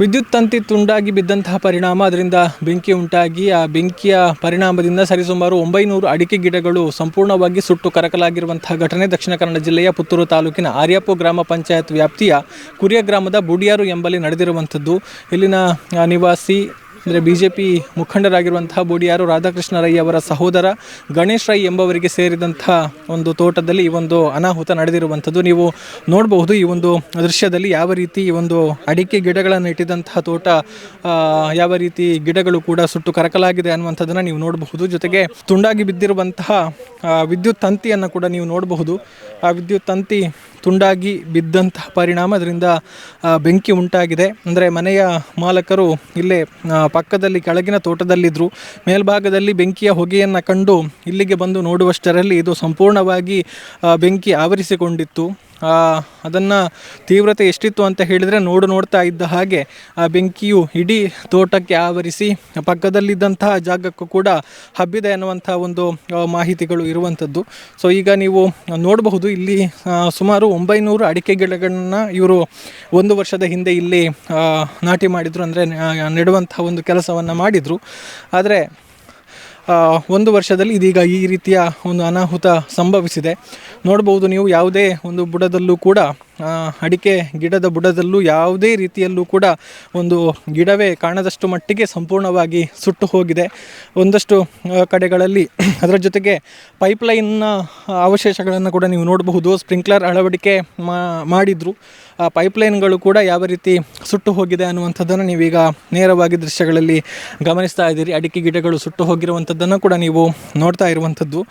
ವಿದ್ಯುತ್ ತಂತಿ ತುಂಡಾಗಿ ಬಿದ್ದಂತಹ ಪರಿಣಾಮ, ಅದರಿಂದ ಬೆಂಕಿ ಉಂಟಾಗಿ ಆ ಬೆಂಕಿಯ ಪರಿಣಾಮದಿಂದ ಸರಿಸುಮಾರು ಒಂಬೈನೂರು ಅಡಿಕೆ ಗಿಡಗಳು ಸಂಪೂರ್ಣವಾಗಿ ಸುಟ್ಟು ಕರಕಲಾಗಿರುವಂತಹ ಘಟನೆ ದಕ್ಷಿಣ ಕನ್ನಡ ಜಿಲ್ಲೆಯ ಪುತ್ತೂರು ತಾಲೂಕಿನ ಆರ್ಯಾಪು ಗ್ರಾಮ ಪಂಚಾಯತ್ ವ್ಯಾಪ್ತಿಯ ಕುರಿಯ ಗ್ರಾಮದ ಬುಡಿಯಾರು ಎಂಬಲ್ಲಿ ನಡೆದಿರುವಂಥದ್ದು. ಇಲ್ಲಿನ ನಿವಾಸಿ ಅಂದರೆ ಬಿ ಜೆ ಪಿ ಮುಖಂಡರಾಗಿರುವಂತಹ ಬೋಡಿಯಾರು ರಾಧಾಕೃಷ್ಣ ರೈ ಅವರ ಸಹೋದರ ಗಣೇಶ್ ರೈ ಎಂಬವರಿಗೆ ಸೇರಿದಂಥ ಒಂದು ತೋಟದಲ್ಲಿ ಈ ಒಂದು ಅನಾಹುತ ನಡೆದಿರುವಂಥದ್ದು. ನೀವು ನೋಡಬಹುದು ಈ ಒಂದು ದೃಶ್ಯದಲ್ಲಿ ಯಾವ ರೀತಿ ಈ ಒಂದು ಅಡಿಕೆ ಗಿಡಗಳನ್ನು ಇಟ್ಟಿದಂತಹ ತೋಟ ಯಾವ ರೀತಿ ಗಿಡಗಳು ಕೂಡ ಸುಟ್ಟು ಕರಕಲಾಗಿದೆ ಅನ್ನುವಂಥದ್ದನ್ನು ನೀವು ನೋಡಬಹುದು. ಜೊತೆಗೆ ತುಂಡಾಗಿ ಬಿದ್ದಿರುವಂತಹ ವಿದ್ಯುತ್ ತಂತಿಯನ್ನು ಕೂಡ ನೀವು ನೋಡಬಹುದು. ಆ ವಿದ್ಯುತ್ ತಂತಿ ತುಂಡಾಗಿ ಬಿದ್ದಂತಹ ಪರಿಣಾಮ ಅದರಿಂದ ಬೆಂಕಿ ಉಂಟಾಗಿದೆ. ಅಂದರೆ ಮನೆಯ ಮಾಲಕರು ಇಲ್ಲೇ ಪಕ್ಕದಲ್ಲಿ ಕೆಳಗಿನ ತೋಟದಲ್ಲಿದ್ದರು ಮೇಲ್ಭಾಗದಲ್ಲಿ ಬೆಂಕಿಯ ಹೊಗೆಯನ್ನು ಕಂಡು ಇಲ್ಲಿಗೆ ಬಂದು ನೋಡುವಷ್ಟರಲ್ಲಿ ಇದು ಸಂಪೂರ್ಣವಾಗಿ ಬೆಂಕಿ ಆವರಿಸಿಕೊಂಡಿತ್ತು. ಅದನ್ನು ತೀವ್ರತೆ ಎಷ್ಟಿತ್ತು ಅಂತ ಹೇಳಿದರೆ ನೋಡು ನೋಡ್ತಾ ಇದ್ದ ಹಾಗೆ ಆ ಬೆಂಕಿಯು ಇಡೀ ತೋಟಕ್ಕೆ ಆವರಿಸಿ ಪಕ್ಕದಲ್ಲಿದ್ದಂತಹ ಜಾಗಕ್ಕೂ ಕೂಡ ಹಬ್ಬಿದೆ ಅನ್ನುವಂಥ ಒಂದು ಮಾಹಿತಿಗಳು ಇರುವಂಥದ್ದು. ಸೊ ಈಗ ನೀವು ನೋಡಬಹುದು ಇಲ್ಲಿ ಸುಮಾರು ಒಂಬೈನೂರು ಅಡಿಕೆ ಗಿಡಗಳನ್ನು ಇವರು ಒಂದು ವರ್ಷದ ಹಿಂದೆ ಇಲ್ಲಿ ನಾಟಿ ಮಾಡಿದರು ಅಂದರೆ ನೆಡುವಂಥ ಒಂದು ಕೆಲಸವನ್ನು ಮಾಡಿದರು. ಆದರೆ ಒಂದು ವರ್ಷದಲ್ಲಿ ಇದೀಗ ಈ ರೀತಿಯ ಒಂದು ಅನಾಹುತ ಸಂಭವಿಸಿದೆ. ನೋಡ್ಬೋದು ನೀವು ಯಾವುದೇ ಒಂದು ಬುಡದಲ್ಲೂ ಕೂಡ ಅಡಿಕೆ ಗಿಡದ ಬುಡದಲ್ಲೂ ಯಾವುದೇ ರೀತಿಯಲ್ಲೂ ಕೂಡ ಒಂದು ಗಿಡವೇ ಕಾಣದಷ್ಟು ಮಟ್ಟಿಗೆ ಸಂಪೂರ್ಣವಾಗಿ ಸುಟ್ಟು ಹೋಗಿದೆ. ಒಂದಷ್ಟು ಕಡೆಗಳಲ್ಲಿ ಅದರ ಜೊತೆಗೆ ಪೈಪ್ಲೈನ್ನ ಅವಶೇಷಗಳನ್ನು ಕೂಡ ನೀವು ನೋಡಬಹುದು. ಸ್ಪ್ರಿಂಕ್ಲರ್ ಅಳವಡಿಕೆ ಮಾಡಿದರು. ಪೈಪ್ಲೈನ್ಗಳು ಕೂಡ ಯಾವ ರೀತಿ ಸುಟ್ಟು ಹೋಗಿದೆ ಅನ್ನುವಂಥದ್ದನ್ನು ನೀವೀಗ ನೇರವಾಗಿ ದೃಶ್ಯಗಳಲ್ಲಿ ಗಮನಿಸ್ತಾ ಇದ್ದೀರಿ. ಅಡಿಕೆ ಗಿಡಗಳು ಸುಟ್ಟು ಹೋಗಿರುವಂಥದ್ದನ್ನು ಕೂಡ ನೀವು ನೋಡ್ತಾ ಇರುವಂಥದ್ದು.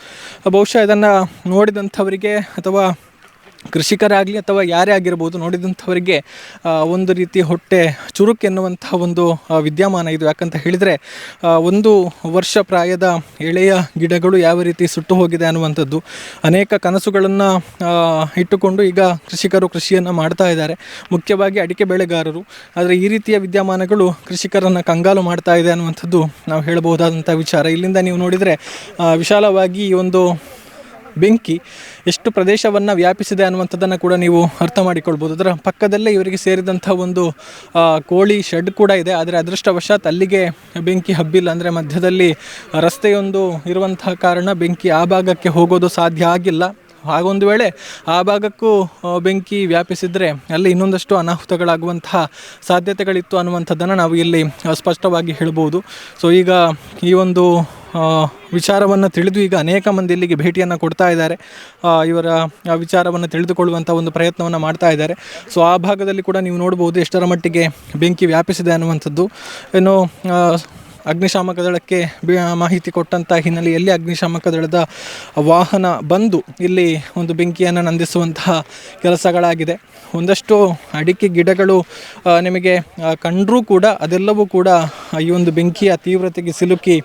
ಬಹುಶಃ ಇದನ್ನು ನೋಡಿದಂಥವರಿಗೆ ಅಥವಾ ಕೃಷಿಕರಾಗಲಿ ಅಥವಾ ಯಾರೇ ಆಗಿರ್ಬೋದು ನೋಡಿದಂಥವರಿಗೆ ಒಂದು ರೀತಿ ಹೊಟ್ಟೆ ಚುರುಕು ಎನ್ನುವಂಥ ಒಂದು ವಿದ್ಯಮಾನ ಇದು. ಯಾಕಂತ ಹೇಳಿದರೆ ಒಂದು ವರ್ಷ ಪ್ರಾಯದ ಎಳೆಯ ಗಿಡಗಳು ಯಾವ ರೀತಿ ಸುಟ್ಟು ಹೋಗಿದೆ ಅನ್ನುವಂಥದ್ದು, ಅನೇಕ ಕನಸುಗಳನ್ನು ಇಟ್ಟುಕೊಂಡು ಈಗ ಕೃಷಿಕರು ಕೃಷಿಯನ್ನು ಮಾಡ್ತಾ ಇದ್ದಾರೆ. ಮುಖ್ಯವಾಗಿ ಅಡಿಕೆ ಬೆಳೆಗಾರರು. ಆದರೆ ಈ ರೀತಿಯ ವಿದ್ಯಮಾನಗಳು ಕೃಷಿಕರನ್ನು ಕಂಗಾಲು ಮಾಡ್ತಾ ಇದೆ ಅನ್ನುವಂಥದ್ದು ನಾವು ಹೇಳಬಹುದಾದಂಥ ವಿಚಾರ. ಇಲ್ಲಿಂದ ನೀವು ನೋಡಿದರೆ ವಿಶಾಲವಾಗಿ ಈ ಒಂದು ಬೆಂಕಿ ಎಷ್ಟು ಪ್ರದೇಶವನ್ನು ವ್ಯಾಪಿಸಿದೆ ಅನ್ನುವಂಥದ್ದನ್ನು ಕೂಡ ನೀವು ಅರ್ಥ ಮಾಡಿಕೊಳ್ಬೋದು. ಅದರ ಪಕ್ಕದಲ್ಲೇ ಇವರಿಗೆ ಸೇರಿದಂಥ ಒಂದು ಕೋಳಿ ಶೆಡ್ ಕೂಡ ಇದೆ. ಆದರೆ ಅದೃಷ್ಟವಶಾತ್ ಅಲ್ಲಿಗೆ ಬೆಂಕಿ ಹಬ್ಬಿಲ್ಲ. ಅಂದರೆ ಮಧ್ಯದಲ್ಲಿ ರಸ್ತೆಯೊಂದು ಇರುವಂತಹ ಕಾರಣ ಬೆಂಕಿ ಆ ಭಾಗಕ್ಕೆ ಹೋಗೋದು ಸಾಧ್ಯ ಆಗಿಲ್ಲ. ಹಾಗೊಂದು ವೇಳೆ ಆ ಭಾಗಕ್ಕೂ ಬೆಂಕಿ ವ್ಯಾಪಿಸಿದರೆ ಅಲ್ಲಿ ಇನ್ನೊಂದಷ್ಟು ಅನಾಹುತಗಳಾಗುವಂತಹ ಸಾಧ್ಯತೆಗಳಿತ್ತು ಅನ್ನುವಂಥದ್ದನ್ನು ನಾವು ಇಲ್ಲಿ ಸ್ಪಷ್ಟವಾಗಿ ಹೇಳ್ಬೋದು. ಸೊ ಈಗ ಈ ಒಂದು ವಿಚಾರವನ್ನು ತಿಳಿದು ಈಗ ಅನೇಕ ಮಂದಿ ಇಲ್ಲಿಗೆ ಭೇಟಿಯನ್ನು ಕೊಡ್ತಾ ಇದ್ದಾರೆ. ಇವರ ವಿಚಾರವನ್ನು ತಿಳಿದುಕೊಳ್ಳುವಂಥ ಒಂದು ಪ್ರಯತ್ನವನ್ನು ಮಾಡ್ತಾ ಇದ್ದಾರೆ. ಸೊ ಆ ಭಾಗದಲ್ಲಿ ಕೂಡ ನೀವು ನೋಡ್ಬೋದು ಎಷ್ಟರ ಮಟ್ಟಿಗೆ ಬೆಂಕಿ ವ್ಯಾಪಿಸಿದೆ ಅನ್ನುವಂಥದ್ದು. ಆ, ಅಗ್ನಿಶಾಮಕ ದಳಕ್ಕೆ ಮಾಹಿತಿ ಕೊಟ್ಟಂಥ ಹಿನ್ನೆಲೆಯಲ್ಲಿ ಅಗ್ನಿಶಾಮಕ ದಳದ ವಾಹನ ಬಂದು ಇಲ್ಲಿ ಒಂದು ಬೆಂಕಿಯನ್ನು ನಂದಿಸುವಂತಹ ಕೆಲಸಗಳಾಗಿದೆ. ಒಂದಷ್ಟು ಅಡಿಕೆ ಗಿಡಗಳು ನಿಮಗೆ ಕಂಡರೂ ಕೂಡ ಅದೆಲ್ಲವೂ ಕೂಡ ಈ ಒಂದು ಬೆಂಕಿಯ ತೀವ್ರತೆಗೆ ಸಿಲುಕಿ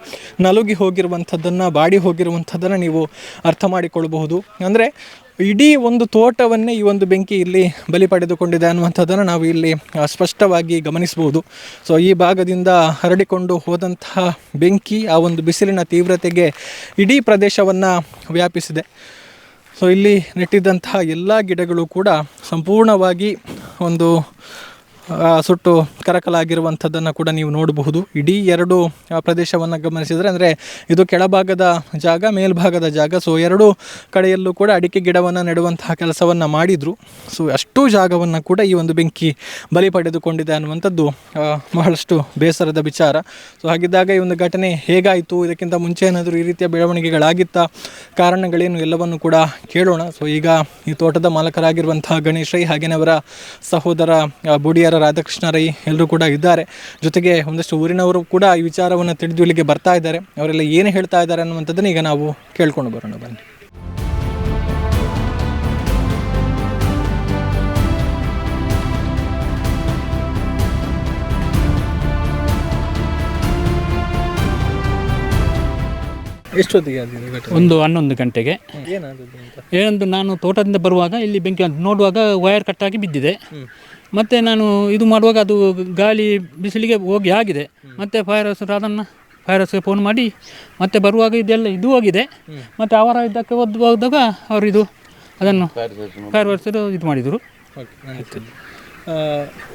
ನಲುಗಿ ಹೋಗಿರುವಂಥದ್ದನ್ನು, ಬಾಡಿ ಹೋಗಿರುವಂಥದ್ದನ್ನು ನೀವು ಅರ್ಥ ಮಾಡಿಕೊಳ್ಳಬಹುದು ಅಂದರೆ ಇಡೀ ಒಂದು ತೋಟವನ್ನೇ ಈ ಒಂದು ಬೆಂಕಿ ಇಲ್ಲಿ ಬಲಿ ಪಡೆದುಕೊಂಡಿದೆ ಅನ್ನುವಂಥದ್ದನ್ನು ನಾವು ಇಲ್ಲಿ ಸ್ಪಷ್ಟವಾಗಿ ಗಮನಿಸಬಹುದು. ಸೊ ಈ ಭಾಗದಿಂದ ಹರಡಿಕೊಂಡು ಹೋದಂತಹ ಬೆಂಕಿ ಆ ಒಂದು ಬಿಸಿಲಿನ ತೀವ್ರತೆಗೆ ಇಡೀ ಪ್ರದೇಶವನ್ನು ವ್ಯಾಪಿಸಿದೆ. ಸೊ ಇಲ್ಲಿ ನೆಟ್ಟಿದ್ದಂತಹ ಎಲ್ಲ ಗಿಡಗಳು ಕೂಡ ಸಂಪೂರ್ಣವಾಗಿ ಒಂದು ಸುಟ್ಟು ಕರಕಲಾಗಿರುವಂಥದ್ದನ್ನು ಕೂಡ ನೀವು ನೋಡಬಹುದು. ಇಡೀ ಎರಡು ಪ್ರದೇಶವನ್ನು ಗಮನಿಸಿದರೆ ಅಂದರೆ ಇದು ಕೆಳಭಾಗದ ಜಾಗ, ಮೇಲ್ಭಾಗದ ಜಾಗ. ಸೊ ಎರಡು ಕಡೆಯಲ್ಲೂ ಕೂಡ ಅಡಿಕೆ ಗಿಡವನ್ನು ನೆಡುವಂತಹ ಕೆಲಸವನ್ನು ಮಾಡಿದರು. ಸೊ ಅಷ್ಟು ಜಾಗವನ್ನು ಕೂಡ ಈ ಒಂದು ಬೆಂಕಿ ಬಲಿ ಪಡೆದುಕೊಂಡಿದೆ ಅನ್ನುವಂಥದ್ದು ಬಹಳಷ್ಟು ಬೇಸರದ ವಿಚಾರ. ಸೊ ಹಾಗಿದ್ದಾಗ ಈ ಒಂದು ಘಟನೆ ಹೇಗಾಯಿತು? ಇದಕ್ಕಿಂತ ಮುಂಚೆ ಏನಾದರೂ ಈ ರೀತಿಯ ಬೆಳವಣಿಗೆಗಳಾಗಿತ್ತ? ಕಾರಣಗಳೇನು? ಎಲ್ಲವನ್ನು ಕೂಡ ಕೇಳೋಣ. ಸೊ ಈಗ ಈ ತೋಟದ ಮಾಲಕರಾಗಿರುವಂತಹ ಗಣೇಶ್ ರೈ ಹಾಗೆಯೇ ಅವರ ಸಹೋದರ ಬುಡಿಯರ ರಾಧಾಕೃಷ್ಣ ರೈ ಎಲ್ಲರೂ ಕೂಡ ಇದ್ದಾರೆ. ಜೊತೆಗೆ ಒಂದಷ್ಟು ಊರಿನವರು ಕೂಡ ಈ ವಿಚಾರವನ್ನು ತಿಳಿದು ಇಲ್ಲಿಗೆ ಬರ್ತಾ ಇದ್ದಾರೆ. ಅವರೆಲ್ಲ ಏನು ಹೇಳ್ತಾ ಇದ್ದಾರೆ ಅನ್ನುವಂಥದ್ದನ್ನು ಈಗ ನಾವು ಕೇಳ್ಕೊಂಡು ಬರೋಣ. ಬನ್ನಿ. ಎಷ್ಟೊತ್ತಿಗೆ ಒಂದು ಹನ್ನೊಂದು ಗಂಟೆಗೆ. ಏನಂದ್ರೆ ಏನಂದು ನಾನು ತೋಟದಿಂದ ಬರುವಾಗ ಇಲ್ಲಿ ಬೆಂಕಿ ನೋಡುವಾಗ ವೈರ್ ಕಟ್ಟಾಗಿ ಬಿದ್ದಿದೆ. ಮತ್ತು ನಾನು ಇದು ಮಾಡುವಾಗ ಅದು ಗಾಳಿ ಬಿಸಿಲಿಗೆ ಹೋಗಿ ಆಗಿದೆ. ಮತ್ತು ಫೈರ್ ಅದನ್ನು ಫೈರ್ ಫೋನ್ ಮಾಡಿ ಮತ್ತೆ ಬರುವಾಗ ಇದೆಲ್ಲ ಇದು ಹೋಗಿದೆ. ಮತ್ತು ಅವರ ಇದಕ್ಕೆ ಒದ್ದು ಹೋದಾಗ ಅವರು ಇದು ಅದನ್ನು ಫೈರ್ ಇದು ಮಾಡಿದರು.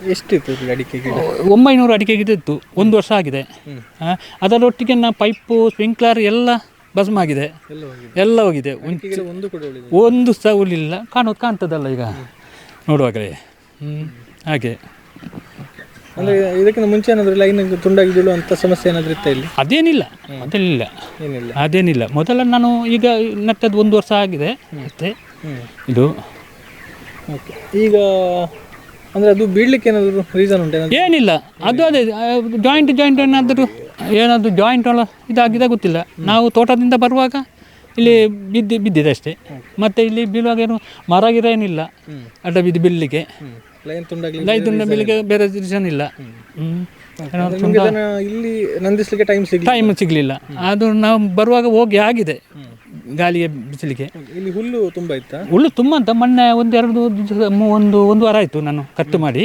ಎಷ್ಟಿತ್ತು ಅಡಿಕೆ ಗಿಡ? ಒಂಬೈನೂರು ಅಡಿಕೆ ಗಿಡ ಇತ್ತು. ಒಂದು ವರ್ಷ ಆಗಿದೆ. ಅದರೊಟ್ಟಿಗೆ ನಾ ಪೈಪು ಸ್ಪ್ರಿಂಕ್ಲರ್ ಎಲ್ಲ ಭಸ್ಮ ಆಗಿದೆ. ಎಲ್ಲ ಹೋಗಿದೆ. ಒಂದ್- ಸಹ ಉಳಿಲಿಲ್ಲ. ಕಾಣೋದು ಕಾಣ್ತದಲ್ಲ ಈಗ. ನೋಡುವಾಗಲೇ. ಹ್ಞೂ ಹಾಗೆ. ಅಂದ್ರೆ ಇದಕ್ಕಿಂತ ಮುಂಚೆ ಏನಾದ್ರೂ ಲೈನ್ ತುಂಡಾಗಿ ಬೀಳುವಂತ ಸಮಸ್ಯೆ ಏನಾದ್ರೂ ಇತ್ತ ಇಲ್ಲಿ? ಅದೇನಿಲ್ಲ ಅದೇನಿಲ್ಲ ಏನಿಲ್ಲ. ಅದೇನಿಲ್ಲ. ಮೊದಲ ನಾನು ಈಗ ನೆಟ್ಟದ್ದು ಒಂದು ವರ್ಷ ಆಗಿದೆ. ಅಷ್ಟೇ ಇದು ಓಕೆ ಈಗ ಅಂದ್ರೆ ಅದು ಬೀಳ್ಲಿಕ್ಕೆ ಏನಾದ್ರು ರೀಸನ್ ಉಂಟು ಏನಾದ್ರು? ಏನಿಲ್ಲ. ಅದು ಅದೇ ಜಾಯಿಂಟ್ ಜಾಯಿಂಟ್ ಏನಾದರೂ ಏನಾದರೂ ಜಾಯಿಂಟ್ ಇದಾಗಿದೆ ಗೊತ್ತಿಲ್ಲ. ನಾವು ತೋಟದಿಂದ ಬರುವಾಗ ಇಲ್ಲಿ ಬಿದ್ದು ಬಿದ್ದಿದೆ ಅಷ್ಟೇ. ಮತ್ತೆ ಇಲ್ಲಿ ಬೀಳುವಾಗ ಏನು ಮರ ಗಿರ ಏನಿಲ್ಲ. ಅಡ್ಡ ಬಿದ್ದು ಬೀಳಲಿಕ್ಕೆ. ಲೈನ್ ತುಂಡಾಗ್ಲಿ ಲೈದುಂಡ ಬೀಳಿಗೆ ಬೇರೆ ರೀಸನ್ ಇಲ್ಲ. ನಿಮ್ಗೆ ಅದನ್ನ ಇಲ್ಲಿ ನಂದಿಸ್ಲಿಕ್ಕೆ ಟೈಮ್ ಸಿಗ್ಲಿ ಟೈಮ್ ಸಿಗಲಿಲ್ಲ. ಅದು ನಾವು ಬರುವಾಗ ಹೋಗಿ ಆಗಿದೆ ಗಾಳಿಗೆ ಬಿಸಿಲಿಗೆ. ಇಲ್ಲಿ ಹುಲ್ಲು ತುಂಬಾ ಇತ್ತಾ? ಹುಲ್ಲು ತುಂಬಾ ಅಂತ ಮೊನ್ನೆ ಒಂದು ಎರಡು ದಿವಸ ಒಂದು ಒಂದು ವಾರ ಆಯಿತು ನಾನು ಕಟ್ಟು ಮಾಡಿ.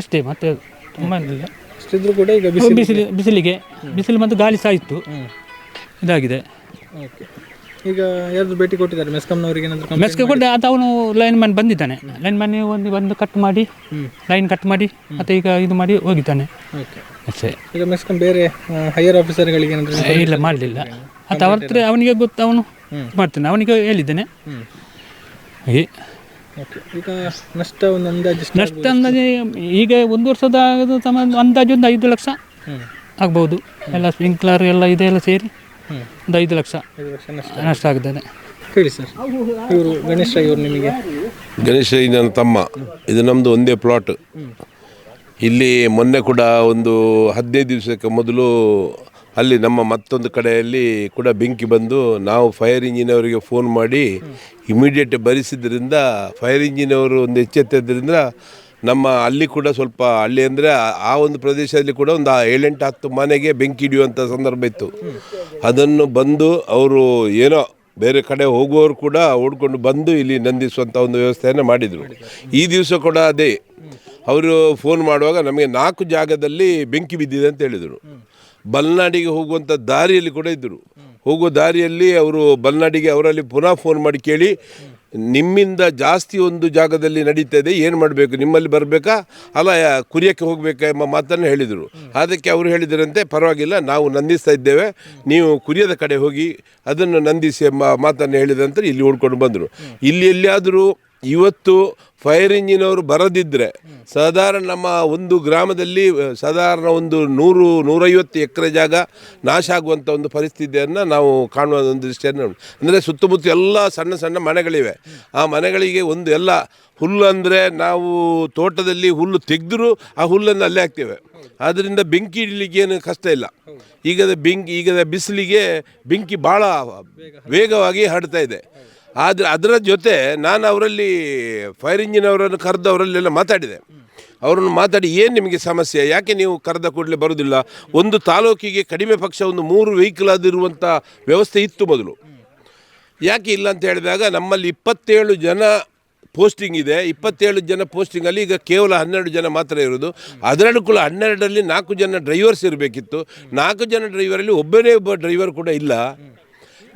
ಅಷ್ಟೇ ಮತ್ತೆ ತುಂಬ ಇಲ್ಲ ಅಷ್ಟಿದ್ರು ಕೂಡ ಈಗ ಬಿಸಿ ಬಿಸಿಲು ಬಿಸಿಲಿಗೆ. ಬಿಸಿಲು ಮತ್ತು ಗಾಳಿ ಸಹ ಇತ್ತು. ಇದಾಗಿದೆ. ಓಕೆ ಈಗ ಯಾರು ಭೇಟಿ ಕೊಟ್ಟಿದ್ದಾರೆ? ಮೆಸ್ಕಾಂನವರಿಗೆ ಏನಾದ್ರು ಕೊಟ್ಟೆ ಅದು ಅವನು ಲೈನ್ ಮ್ಯಾನ್ ಬಂದಿದ್ದಾನೆ. ಲೈನ್ ಮ್ಯಾನ್ ಒಂದು ಒಂದು ಕಟ್ ಮಾಡಿ ಲೈನ್ ಕಟ್ ಮಾಡಿ ಮತ್ತೆ ಈಗ ಇದು ಮಾಡಿ ಹೋಗಿದ್ದಾನೆ. ಓಕೆ ಅಷ್ಟೇ ಈಗ ಮೆಸ್ಕಾಂ ಬೇರೆ ಹೈಯರ್ ಆಫೀಸರ್ಗಳಿಗೆ ಏನಾದರೂ ಇಲ್ಲ ಮಾಡಲಿಲ್ಲ. ಅದು ಅವ್ರ ಹತ್ರ ಅವನಿಗೆ ಗೊತ್ತು ಅವನು ಮಾಡ್ತಾನೆ. ಅವನಿಗೆ ಹೇಳಿದ್ದೇನೆ. ಹಾಗೆ. ಓಕೆ ಈಗ ನಷ್ಟ ಒಂದು ಅಂದಾಜು ನಷ್ಟ ಅಂದಾಜು ಈಗ ಒಂದು ವರ್ಷದ ಅಂದಾಜು ಒಂದು ಐದು ಲಕ್ಷ ಆಗ್ಬೋದು. ಎಲ್ಲ ಸ್ಪ್ರಿಂಕ್ಲರ್ ಎಲ್ಲ ಇದೆಲ್ಲ ಸೇರಿ. ಒಂದು ಐದು ಲಕ್ಷ ಐದು ನಷ್ಟ. ನಷ್ಟ ಆಗ್ತದೆ. ಹೇಳಿ ಸರ್ ಇವರು ಗಣೇಶ್ ರೈ ಇವರು ನಿಮಗೆ. ಗಣೇಶ ನನ್ನ ತಮ್ಮ. ಇದು ನಮ್ಮದು ಒಂದೇ ಪ್ಲಾಟ್ ಇಲ್ಲಿ ಮೊನ್ನೆ ಕೂಡ ಒಂದು ಹದಿನೈದು ದಿವಸಕ್ಕೆ ಮೊದಲು ಅಲ್ಲಿ ನಮ್ಮ ಮತ್ತೊಂದು ಕಡೆಯಲ್ಲಿ ಕೂಡ ಬೆಂಕಿ ಬಂದು ನಾವು ಫೈರ್ ಇಂಜಿನವರಿಗೆ ಫೋನ್ ಮಾಡಿ ಇಮಿಡಿಯೇಟ್ ಬರಿಸಿದ್ರಿಂದ ಫೈರ್ ಇಂಜಿನವರು ಒಂದು ಎಚ್ಚೆತ್ತದ್ರಿಂದ ನಮ್ಮ ಅಲ್ಲಿ ಕೂಡ ಸ್ವಲ್ಪ ಹಳ್ಳಿ ಅಂದರೆ ಆ ಒಂದು ಪ್ರದೇಶದಲ್ಲಿ ಕೂಡ ಒಂದು ಏಳೆಂಟು ಹತ್ತು ಮನೆಗೆ ಬೆಂಕಿ ಹಿಡಿಯುವಂಥ ಸಂದರ್ಭ ಇತ್ತು. ಅದನ್ನು ಬಂದು ಅವರು ಏನೋ ಬೇರೆ ಕಡೆ ಹೋಗುವವರು ಕೂಡ ಓಡ್ಕೊಂಡು ಬಂದು ಇಲ್ಲಿ ನಂದಿಸುವಂಥ ಒಂದು ವ್ಯವಸ್ಥೆಯನ್ನು ಮಾಡಿದರು. ಈ ದಿವಸ ಕೂಡ ಅದೇ. ಅವರು ಫೋನ್ ಮಾಡುವಾಗ ನಮಗೆ ನಾಲ್ಕು ಜಾಗದಲ್ಲಿ ಬೆಂಕಿ ಬಿದ್ದಿದೆ ಅಂತ ಹೇಳಿದರು. ಬಲ್ನಾಡಿಗೆ ಹೋಗುವಂಥ ದಾರಿಯಲ್ಲಿ ಕೂಡ ಇದ್ದರು ಹೋಗುವ ದಾರಿಯಲ್ಲಿ ಅವರು ಬಲ್ನಾಡಿಗೆ ಅವರಲ್ಲಿ ಪುನಃ ಫೋನ್ ಮಾಡಿ ಕೇಳಿ ನಿಮ್ಮಿಂದ ಜಾಸ್ತಿ ಒಂದು ಜಾಗದಲ್ಲಿ ನಡೀತಾ ಇದೆ, ಏನು ಮಾಡಬೇಕು? ನಿಮ್ಮಲ್ಲಿ ಬರಬೇಕಾ? ಅಲ್ಲ ಕುರಿಯಕ್ಕೆ ಹೋಗಬೇಕಾ ಎಂಬ ಮಾತನ್ನು ಹೇಳಿದರು. ಅದಕ್ಕೆ ಅವರು ಹೇಳಿದರಂತೆ, ಪರವಾಗಿಲ್ಲ, ನಾವು ನಂದಿಸ್ತಾ ಇದ್ದೇವೆ. ನೀವು ಕುರಿಯದ ಕಡೆ ಹೋಗಿ ಅದನ್ನು ನಂದಿಸಿ ಎಂಬ ಮಾತನ್ನು ಹೇಳಿದಂತೆ ಇಲ್ಲಿ ಹುಡ್ಕೊಂಡು ಬಂದರು. ಇಲ್ಲಿ ಎಲ್ಲಿಯಾದರೂ ಇವತ್ತು ಫೈರ್ ಇಂಜಿನವರು ಬರದಿದ್ದರೆ ಸಾಧಾರಣ ನಮ್ಮ ಒಂದು ಗ್ರಾಮದಲ್ಲಿ ಸಾಧಾರಣ ಒಂದು ನೂರು, ನೂರೈವತ್ತು ಎಕರೆ ಜಾಗ ನಾಶ ಆಗುವಂಥ ಒಂದು ಪರಿಸ್ಥಿತಿಯನ್ನು ನಾವು ಕಾಣುವ ಒಂದು ದೃಷ್ಟಿಯನ್ನು ಅಂದರೆ ಸುತ್ತಮುತ್ತ ಎಲ್ಲ ಸಣ್ಣ ಸಣ್ಣ ಮನೆಗಳಿವೆ. ಆ ಮನೆಗಳಿಗೆ ಒಂದು ಎಲ್ಲ ಹುಲ್ಲು ಅಂದರೆ ನಾವು ತೋಟದಲ್ಲಿ ಹುಲ್ಲು ತೆಗೆದರೂ ಆ ಹುಲ್ಲನ್ನು ಅಲ್ಲೇ ಹಾಕ್ತೇವೆ. ಆದ್ದರಿಂದ ಬೆಂಕಿ ಇಡಲಿಕ್ಕೆ ಏನು ಕಷ್ಟ ಇಲ್ಲ. ಈಗದ ಬೆಂಕಿ, ಈಗದ ಬಿಸಿಲಿಗೆ ಬೆಂಕಿ ಭಾಳ ವೇಗವಾಗಿ ಹರಡ್ತಾ ಇದೆ. ಆದರೆ ಅದರ ಜೊತೆ ನಾನು ಅವರಲ್ಲಿ ಫೈರ್ ಇಂಜಿನ್ ಅವರನ್ನು ಕರೆದು ಅವರಲ್ಲೆಲ್ಲ ಮಾತಾಡಿದೆ. ಅವರನ್ನು ಮಾತಾಡಿ ಏನು ನಿಮಗೆ ಸಮಸ್ಯೆ? ಯಾಕೆ ನೀವು ಕರೆದ ಕೂಡಲೇ ಬರೋದಿಲ್ಲ? ಒಂದು ತಾಲೂಕಿಗೆ ಕಡಿಮೆ ಪಕ್ಷ ಒಂದು ಮೂರು ವೆಹಿಕಲ್ ಆದಿರುವಂಥ ವ್ಯವಸ್ಥೆ ಇತ್ತು ಮೊದಲು. ಯಾಕೆ ಇಲ್ಲ ಅಂತ ಹೇಳಿದಾಗ ನಮ್ಮಲ್ಲಿ ಇಪ್ಪತ್ತೇಳು ಜನ ಪೋಸ್ಟಿಂಗ್ ಇದೆ. ಇಪ್ಪತ್ತೇಳು ಜನ ಪೋಸ್ಟಿಂಗಲ್ಲಿ ಈಗ ಕೇವಲ ಹನ್ನೆರಡು ಜನ ಮಾತ್ರ ಇರೋದು ಅದರಲ್ಲೂ ಕೂಡ ಹನ್ನೆರಡರಲ್ಲಿ ನಾಲ್ಕು ಜನ ಡ್ರೈವರ್ಸ್ ಇರಬೇಕಿತ್ತು. ನಾಲ್ಕು ಜನ ಡ್ರೈವರಲ್ಲಿ ಒಬ್ಬನೇ ಒಬ್ಬ ಡ್ರೈವರ್ ಕೂಡ ಇಲ್ಲ.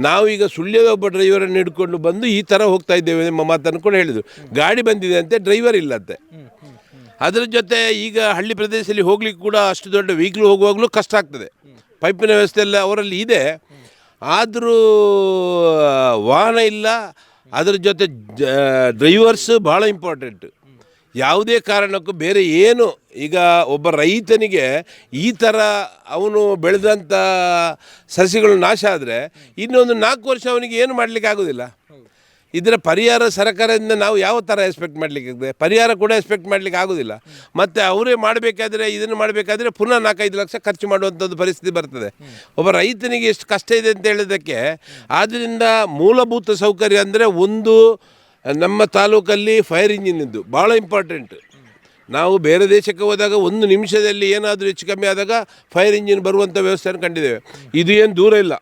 ನಾವೀಗ ಸುಳ್ಯದ ಒಬ್ಬ ಡ್ರೈವರನ್ನು ಹಿಡ್ಕೊಂಡು ಬಂದು ಈ ಥರ ಹೋಗ್ತಾ ಇದ್ದೇವೆ ನಿಮ್ಮ ಮಾತನ್ನು ಕೂಡ ಹೇಳಿದರು. ಗಾಡಿ ಬಂದಿದೆ ಅಂತೆ, ಡ್ರೈವರ್ ಇಲ್ಲಂತೆ. ಅದರ ಜೊತೆ ಈಗ ಹಳ್ಳಿ ಪ್ರದೇಶದಲ್ಲಿ ಹೋಗ್ಲಿಕ್ಕೆ ಕೂಡ ಅಷ್ಟು ದೊಡ್ಡ ವೆಹಿಕಲ್ ಹೋಗುವಾಗಲೂ ಕಷ್ಟ ಆಗ್ತದೆ. ಪೈಪಿನ ವ್ಯವಸ್ಥೆ ಎಲ್ಲ ಅವರಲ್ಲಿ ಇದೆ. ಆದರೂ, ವಾಹನ ಇಲ್ಲ. ಅದರ ಜೊತೆ ಡ್ರೈವರ್ಸ್ ಭಾಳ ಇಂಪಾರ್ಟೆಂಟ್ ಯಾವುದೇ ಕಾರಣಕ್ಕೂ ಬೇರೆ ಏನು ಈಗ ಒಬ್ಬ ರೈತನಿಗೆ ಈ ಥರ ಅವನು ಬೆಳೆದಂಥ ಸಸಿಗಳು ನಾಶ ಆದರೆ ಇನ್ನೊಂದು ನಾಲ್ಕು ವರ್ಷ ಅವನಿಗೆ ಏನು ಮಾಡಲಿಕ್ಕೆ ಆಗೋದಿಲ್ಲ. ಇದರ ಪರಿಹಾರ ಸರ್ಕಾರದಿಂದ ನಾವು ಯಾವ ಥರ ಎಕ್ಸ್ಪೆಕ್ಟ್ ಮಾಡಲಿಕ್ಕೆ ಪರಿಹಾರ ಕೂಡ ಎಕ್ಸ್ಪೆಕ್ಟ್ ಮಾಡಲಿಕ್ಕೆ ಆಗೋದಿಲ್ಲ. ಮತ್ತು ಅವರೇ ಮಾಡಬೇಕಾದ್ರೆ, ಇದನ್ನು ಮಾಡಬೇಕಾದ್ರೆ ಪುನಃ ನಾಲ್ಕೈದು ಲಕ್ಷ ಖರ್ಚು ಮಾಡುವಂಥದ್ದು ಪರಿಸ್ಥಿತಿ ಬರ್ತದೆ. ಒಬ್ಬ ರೈತನಿಗೆ ಎಷ್ಟು ಕಷ್ಟ ಇದೆ ಅಂತ ಹೇಳೋದಕ್ಕೆ ಆದ್ದರಿಂದ ಮೂಲಭೂತ ಸೌಕರ್ಯ ಅಂದರೆ ಒಂದು ನಮ್ಮ ತಾಲೂಕಲ್ಲಿ ಫೈರ್ ಇಂಜಿನ್ ಇದ್ದು ಭಾಳ ಇಂಪಾರ್ಟೆಂಟ್ ನಾವು ಬೇರೆ ದೇಶಕ್ಕೆ ಹೋದಾಗ ಒಂದು ನಿಮಿಷದಲ್ಲಿ ಏನಾದರೂ ಹೆಚ್ಚು ಕಮ್ಮಿ ಆದಾಗ ಫೈರ್ ಇಂಜಿನ್ ಬರುವಂಥ ವ್ಯವಸ್ಥೆಯನ್ನು ಕಂಡಿದ್ದೇವೆ. ಇದು ಏನು ದೂರ ಇಲ್ಲ.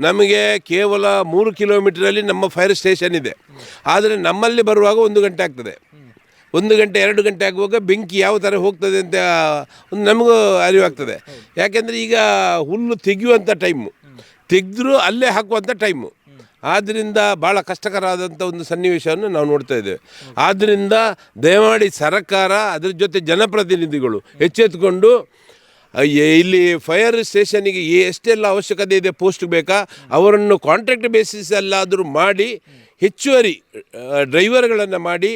ನಮಗೆ ಕೇವಲ ಮೂರು ಕಿಲೋಮೀಟರಲ್ಲಿ ನಮ್ಮ ಫೈರ್ ಸ್ಟೇಷನ್ ಇದೆ. ಆದರೆ ನಮ್ಮಲ್ಲಿ ಬರುವಾಗ ಒಂದು ಗಂಟೆ ಆಗ್ತದೆ. ಒಂದು ಗಂಟೆ, ಎರಡು ಗಂಟೆ ಆಗುವಾಗ ಬೆಂಕಿ ಯಾವ ಥರ ಹೋಗ್ತದೆ ಅಂತ ಒಂದು ನಮಗೂ ಅರಿವಾಗ್ತದೆ ಯಾಕೆಂದರೆ ಈಗ ಹುಲ್ಲು ತೆಗೆಯುವಂಥ ಟೈಮು ತೆಗೆದ್ರೂ ಅಲ್ಲೇ ಹಾಕುವಂಥ ಟೈಮು ಆದ್ದರಿಂದ ಭಾಳ ಕಷ್ಟಕರವಾದಂಥ ಒಂದು ಸನ್ನಿವೇಶವನ್ನು ನಾವು ನೋಡ್ತಾ ಇದ್ದೇವೆ. ಆದ್ದರಿಂದ ದಯಮಾಡಿ ಸರ್ಕಾರ ಅದ್ರ ಜೊತೆ ಜನಪ್ರತಿನಿಧಿಗಳು ಎಚ್ಚೆತ್ತುಕೊಂಡು ಇಲ್ಲಿ ಫೈರ್ ಸ್ಟೇಷನಿಗೆ ಎಷ್ಟೆಲ್ಲ ಅವಶ್ಯಕತೆ ಇದೆ ಪೋಸ್ಟ್ ಬೇಕಾ? ಅವರನ್ನು ಕಾಂಟ್ರಾಕ್ಟ್ ಬೇಸಿಸಲ್ಲಾದರೂ ಮಾಡಿ, ಹೆಚ್ಚುವರಿ ಡ್ರೈವರ್ಗಳನ್ನು ಮಾಡಿ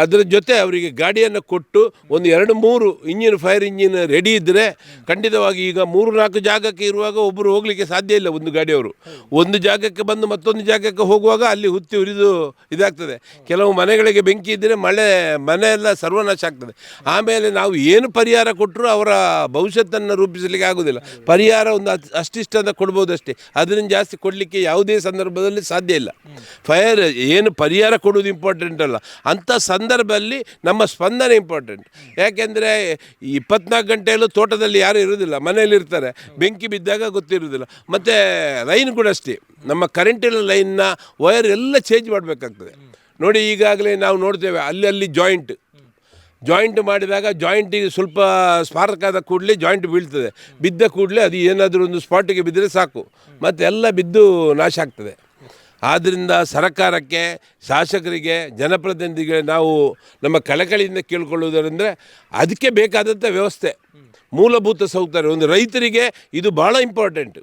ಅದರ ಜೊತೆ ಅವರಿಗೆ ಗಾಡಿಯನ್ನು ಕೊಟ್ಟು ಒಂದು ಎರಡು ಮೂರು ಇಂಜಿನ್ ಫೈರ್ ಇಂಜಿನ್ ರೆಡಿ ಇದ್ದರೆ ಖಂಡಿತವಾಗಿ ಈಗ ಮೂರು ನಾಲ್ಕು ಜಾಗಕ್ಕೆ ಇರುವಾಗ ಒಬ್ಬರು ಹೋಗಲಿಕ್ಕೆ ಸಾಧ್ಯ ಇಲ್ಲ ಒಂದು ಗಾಡಿಯವರು. ಒಂದು ಜಾಗಕ್ಕೆ ಬಂದು ಮತ್ತೊಂದು ಜಾಗಕ್ಕೆ ಹೋಗುವಾಗ ಅಲ್ಲಿ ಹುತ್ತಿ ಉರಿದು ಇದಾಗ್ತದೆ. ಕೆಲವು ಮನೆಗಳಿಗೆ ಬೆಂಕಿ ಇದ್ದರೆ ಮಳೆ ಮನೆಯೆಲ್ಲ ಸರ್ವನಾಶ ಆಗ್ತದೆ. ಆಮೇಲೆ ನಾವು ಏನು ಪರಿಹಾರ ಕೊಟ್ಟರು ಅವರ ಭವಿಷ್ಯತನ್ನು ರೂಪಿಸಲಿಕ್ಕೆ ಆಗೋದಿಲ್ಲ. ಪರಿಹಾರ ಒಂದು ಅಷ್ಟಿಷ್ಟ ಅಷ್ಟಿಷ್ಟಂತ ಕೊಡ್ಬೋದು ಅಷ್ಟೇ ಅದರಿಂದ ಜಾಸ್ತಿ ಕೊಡಲಿಕ್ಕೆ ಯಾವುದೇ ಸಂದರ್ಭದಲ್ಲಿ ಸಾಧ್ಯ ಇಲ್ಲ. ಫೈರ್ ಏನು ಪರಿಹಾರ ಕೊಡುವುದು ಇಂಪಾರ್ಟೆಂಟ್ ಅಲ್ಲ. ಅಂಥ ಸಂದರ್ಭದಲ್ಲಿ ನಮ್ಮ ಸ್ಪಂದನೆ ಇಂಪಾರ್ಟೆಂಟ್ ಯಾಕೆಂದರೆ ಇಪ್ಪತ್ನಾಲ್ಕು ಗಂಟೆಯಲ್ಲೂ ತೋಟದಲ್ಲಿ ಯಾರು ಇರೋದಿಲ್ಲ ಮನೆಯಲ್ಲಿ ಇರ್ತಾರೆ. ಬೆಂಕಿ ಬಿದ್ದಾಗ ಗೊತ್ತಿರೋದಿಲ್ಲ ಮತ್ತು ಲೈನ್ ಕೂಡ ಅಷ್ಟೇ. ನಮ್ಮ ಕರೆಂಟಿನ ಲೈನ್ನ ವೈರ್ ಎಲ್ಲ ಚೇಂಜ್ ಮಾಡಬೇಕಾಗ್ತದೆ. ನೋಡಿ, ಈಗಾಗಲೇ ನಾವು ನೋಡ್ತೇವೆ, ಅಲ್ಲಿ ಅಲ್ಲಿ ಜಾಯಿಂಟ್ ಜಾಯಿಂಟ್ ಮಾಡಿದಾಗ ಜಾಯಿಂಟಿಗೆ ಸ್ವಲ್ಪ ಸ್ಪಾರ್ಕ್ ಆದ ಕೂಡಲೇ ಜಾಯಿಂಟ್ ಬೀಳ್ತದೆ. ಬಿದ್ದ ಕೂಡಲೇ ಅದು ಏನಾದರೂ ಒಂದು ಸ್ಪಾಟಿಗೆ ಬಿದ್ದರೆ ಸಾಕು. ಮತ್ತೆ ಎಲ್ಲ ಬಿದ್ದು ನಾಶ ಆಗ್ತದೆ. ಆದ್ದರಿಂದ ಸರ್ಕಾರಕ್ಕೆ, ಶಾಸಕರಿಗೆ, ಜನಪ್ರತಿನಿಧಿಗಳಿಗೆ ನಾವು ನಮ್ಮ ಕಳಕಳಿಯಿಂದ ಕೇಳ್ಕೊಳ್ಳುವುದರೆಂದರೆ ಅದಕ್ಕೆ ಬೇಕಾದಂಥ ವ್ಯವಸ್ಥೆ. ಮೂಲಭೂತ ಸೌಕರ್ಯ. ಒಂದು ರೈತರಿಗೆ ಇದು ಭಾಳ ಇಂಪಾರ್ಟೆಂಟ್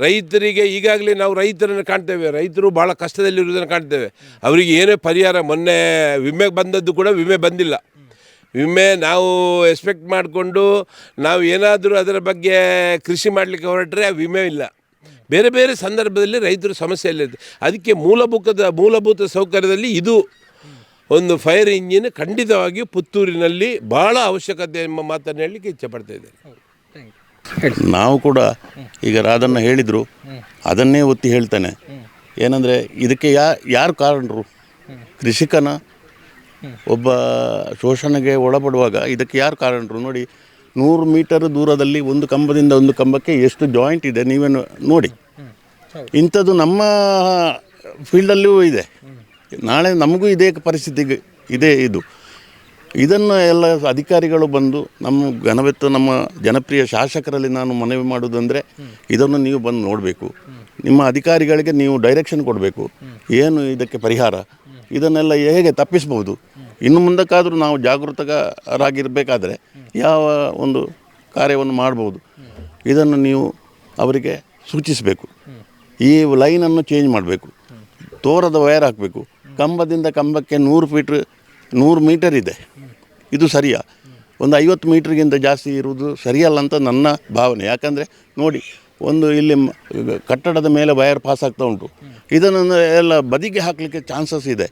ರೈತರಿಗೆ ಈಗಾಗಲೇ ನಾವು ರೈತರನ್ನು ಕಾಣ್ತೇವೆ. ರೈತರು ಭಾಳ ಕಷ್ಟದಲ್ಲಿರುವುದನ್ನು ಕಾಣ್ತೇವೆ. ಅವರಿಗೆ ಏನೇ ಪರಿಹಾರ, ಮೊನ್ನೆ ವಿಮೆ ಬಂದದ್ದು ಕೂಡ ವಿಮೆ ಬಂದಿಲ್ಲ. ವಿಮೆ ನಾವು ಎಕ್ಸ್ಪೆಕ್ಟ್ ಮಾಡಿಕೊಂಡು ನಾವು ಏನಾದರೂ ಅದರ ಬಗ್ಗೆ ಕೃಷಿ ಮಾಡಲಿಕ್ಕೆ ಹೊರಟ್ರೆ ವಿಮೆ ಇಲ್ಲ. ಬೇರೆ ಬೇರೆ ಸಂದರ್ಭದಲ್ಲಿ ರೈತರು ಸಮಸ್ಯೆಯಲ್ಲಿದೆ ಅದಕ್ಕೆ ಮೂಲಭೂತದ ಮೂಲಭೂತ ಸೌಕರ್ಯದಲ್ಲಿ ಇದು ಒಂದು ಫೈರ್ ಇಂಜಿನ್ ಖಂಡಿತವಾಗಿಯೂ ಪುತ್ತೂರಿನಲ್ಲಿ ಭಾಳ ಅವಶ್ಯಕತೆ ಎಂಬ ಮಾತನ್ನು ಹೇಳಲಿಕ್ಕೆ ಇಚ್ಛೆ ಪಡ್ತಾ ಇದ್ದೇನೆ. ನಾವು ಕೂಡ ಈಗ ರಾಧನ್ನ ಹೇಳಿದರು, ಅದನ್ನೇ ಒತ್ತಿ ಹೇಳ್ತಾನೆ. ಏನಂದರೆ ಇದಕ್ಕೆ ಯಾ ಯಾರು ಕಾರಣರು? ಕೃಷಿಕನ? ಒಬ್ಬ ಶೋಷಣೆಗೆ ಒಳಪಡುವಾಗ ಇದಕ್ಕೆ ಯಾರು ಕಾರಣರು? ನೋಡಿ ನೂರು ಮೀಟರ್ ದೂರದಲ್ಲಿ ಒಂದು ಕಂಬದಿಂದ ಒಂದು ಕಂಬಕ್ಕೆ ಎಷ್ಟು ಜಾಯಿಂಟ್ ಇದೆ ನೀವೇನು ನೋಡಿ. ಇಂಥದ್ದು ನಮ್ಮ ಫೀಲ್ಡಲ್ಲೂ ಇದೆ. ನಾಳೆ ನಮಗೂ ಇದೇ ಪರಿಸ್ಥಿತಿ ಇದೇ ಇದು. ಇದನ್ನು ಎಲ್ಲ ಅಧಿಕಾರಿಗಳು ಬಂದು ನಮ್ಮ ಘನವೆತ್ತ ನಮ್ಮ ಜನಪ್ರಿಯ ಶಾಸಕರಲ್ಲಿ ನಾನು ಮನವಿ ಮಾಡುವುದಂದರೆ ಇದನ್ನು ನೀವು ಬಂದು ನೋಡಬೇಕು. ನಿಮ್ಮ ಅಧಿಕಾರಿಗಳಿಗೆ ನೀವು ಡೈರೆಕ್ಷನ್ ಕೊಡಬೇಕು. ಏನು ಇದಕ್ಕೆ ಪರಿಹಾರ? ಇದನ್ನೆಲ್ಲ ಹೇಗೆ ತಪ್ಪಿಸ್ಬೋದು ಇನ್ನು ಮುಂದಕ್ಕಾದರೂ ನಾವು ಜಾಗೃತರಾಗಿರಬೇಕಾದ್ರೆ ಯಾವ ಒಂದು ಕಾರ್ಯವನ್ನು ಮಾಡ್ಬೋದು. ಇದನ್ನು ನೀವು ಅವರಿಗೆ ಸೂಚಿಸಬೇಕು. ಈ ಲೈನನ್ನು ಚೇಂಜ್ ಮಾಡಬೇಕು. ತೋರದ ವೈರ್ ಹಾಕಬೇಕು. ಕಂಬದಿಂದ ಕಂಬಕ್ಕೆ ನೂರು ಫೀಟ್, ನೂರು ಮೀಟರ್ ಇದೆ. ಇದು ಸರಿಯಾ? ಒಂದು ಐವತ್ತು ಮೀಟ್ರಿಗಿಂತ ಜಾಸ್ತಿ ಇರುವುದು ಸರಿಯಲ್ಲ ಅಂತ ನನ್ನ ಭಾವನೆ. ಯಾಕಂದರೆ ನೋಡಿ, ಒಂದು ಇಲ್ಲಿ ಕಟ್ಟಡದ ಮೇಲೆ ವೈರ್ ಪಾಸ್ ಆಗ್ತಾ ಉಂಟು. ಇದನ್ನು ಎಲ್ಲ ಬದಿಗೆ ಹಾಕಲಿಕ್ಕೆ ಚಾನ್ಸಸ್ ಇದೆ.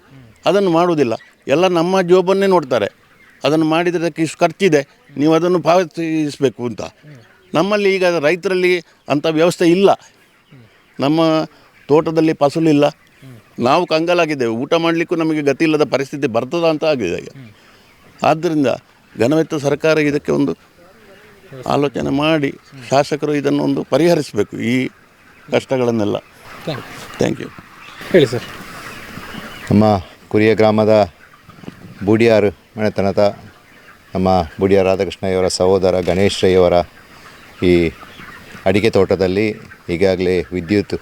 ಅದನ್ನು ಮಾಡುವುದಿಲ್ಲ. ಎಲ್ಲ ನಮ್ಮ ಜೋಬನ್ನೇ ನೋಡ್ತಾರೆ. ಅದನ್ನು ಮಾಡಿದರೆ ಅದಕ್ಕೆ ಇಷ್ಟು ಖರ್ಚಿದೆ ನೀವು ಅದನ್ನು ಪಾವತಿಸಬೇಕು ಅಂತ. ನಮ್ಮಲ್ಲಿ ಈಗ ರೈತರಲ್ಲಿ ಅಂಥ ವ್ಯವಸ್ಥೆ ಇಲ್ಲ. ನಮ್ಮ ತೋಟದಲ್ಲಿ ಫಸಲಿಲ್ಲ. ನಾವು ಕಂಗಾಲಾಗಿದ್ದೇವೆ. ಊಟ ಮಾಡಲಿಕ್ಕೂ ನಮಗೆ ಗತಿ ಇಲ್ಲದ ಪರಿಸ್ಥಿತಿ ಬರ್ತದ ಅಂತ ಆಗಿದೆ ಈಗ. ಆದ್ದರಿಂದ ಘನವೆತ್ತ ಸರ್ಕಾರ ಇದಕ್ಕೆ ಒಂದು ಆಲೋಚನೆ ಮಾಡಿ ಶಾಸಕರು ಇದನ್ನು ಒಂದು ಪರಿಹರಿಸಬೇಕು ಈ ಕಷ್ಟಗಳನ್ನೆಲ್ಲ. Thank you. ಹೇಳಿ ಸರ್. ನಮ್ಮ ಕುರಿಯ ಗ್ರಾಮದ ಬೂಡಿಯಾರ್ ಮನೆತನದ ನಮ್ಮ ಬುಡಿಯ ರಾಧಾಕೃಷ್ಣಯ್ಯವರ ಸಹೋದರ ಗಣೇಶ್ ರೈಯವರ ಈ ಅಡಿಕೆ ತೋಟದಲ್ಲಿ ಈಗಾಗಲೇ ವಿದ್ಯುತ್